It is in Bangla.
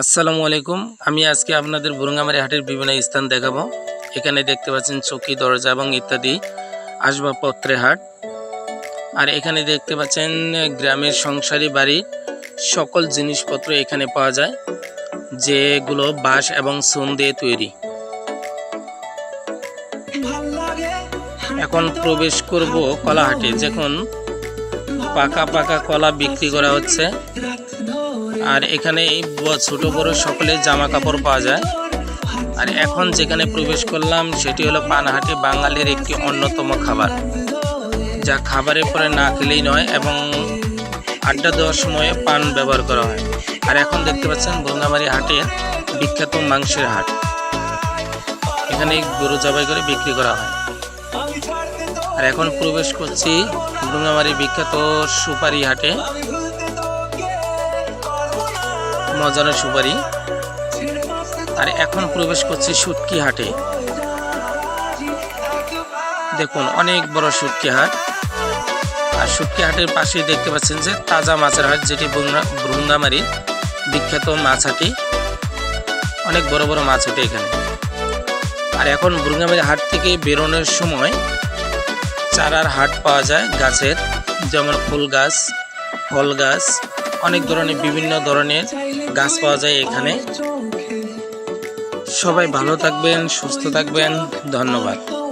আসসালামু আলাইকুম। আমি আজকে আপনাদের বুরুঙ্গামারি হাটের বিভিন্ন স্থান দেখাবো। এখানে দেখতে পাচ্ছেন চৌকি, দরজা এবং ইত্যাদি আসবাবপত্রের হাট। আর এখানে দেখতে পাচ্ছেন গ্রামের সংসারী বাড়ি সকল জিনিসপত্র এখানে পাওয়া যায়, যেগুলো বাঁশ এবং সোন দিয়ে তৈরি। এখন প্রবেশ করব কলাহাটে। যখন পাকা পাকা কলা বিক্রি করা হচ্ছে। আর এখানে ব- ছোট বড় সকলের জামা কাপড় পাওয়া যায়। আর এখন যেখানে প্রবেশ করলাম, সেটি হলো পানহাটি বাঙালির একটি অন্যতম খাবার, যা খাবারের পরে না খেলেই নয় এবং আড্ডা দেওয়ার সময়ে পান ব্যবহার করা হয়। আর এখন দেখতে পাচ্ছেন গঙ্গামারি হাটে বিখ্যাত মাংসের হাট। এখানে গরু জবাই করে বিক্রি করা হয়। আর এখন প্রবেশ করছি গঙ্গামারি বিখ্যাত সুপারি হাটে। মজানো সুপারি। আর এখন প্রবেশ করছি সুটকি হাটে। দেখুন, অনেক বড় সুটকি হাট। আর সুটকি হাটের পাশে দেখতে পাচ্ছেন যে তাজা মাছের হাট, যেটি বৃন্দামারি। বিখ্যাত মাছ হাটি অনেক বড় বড় মাছ হাটে এখানে। আর এখন বুরুঙ্গামারি হাট থেকে বেরোনোর সময় চারার হাট পাওয়া যায় গাছের। যেমন ফুল গাছ, ফল গাছ অনেক ধরনের বিভিন্ন ধরনের গাছ পাওয়া যায় এখানে। সবাই ভালো থাকবেন সুস্থ থাকবেন। ধন্যবাদ।